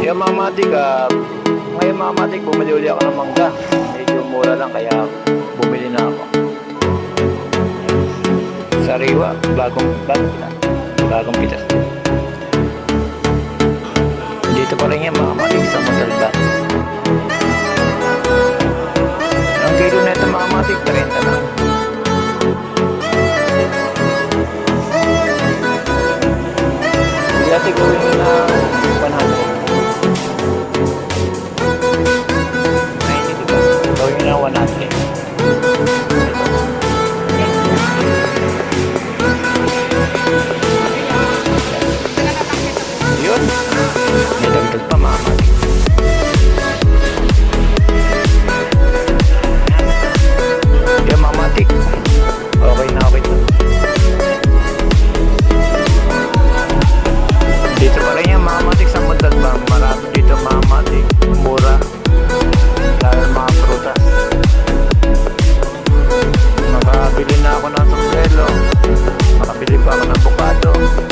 Yung mga matik, ah, ngayon mga matik, bumili uli ako ng mangga. Medyo mura lang, kaya bumili na ako. Sariwa, bagong, bagong, bagong pitas. Dito pa rin yan mga matik sa Montalban. Ang kilo na ito mga matik, 30 lang. Natin gawin na Makabili na ako ng sombrero. Makabili pa ako ng avocado.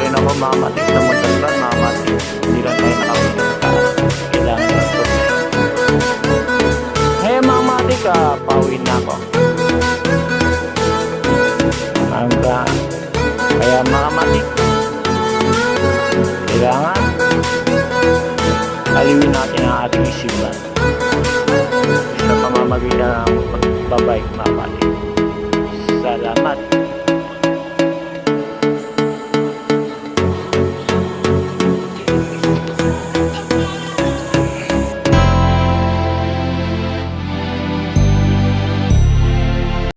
rin ako sa Montalban mga matik. Hindi lang tayo taas. Kailangan ng. Ngayon mga matik, ah, pauwi na ako. Hangga. Kaya mga matik, kailangan aliwin natin ang ating isipan sa pamamagitan ng pagbabike mga matik. Salamat.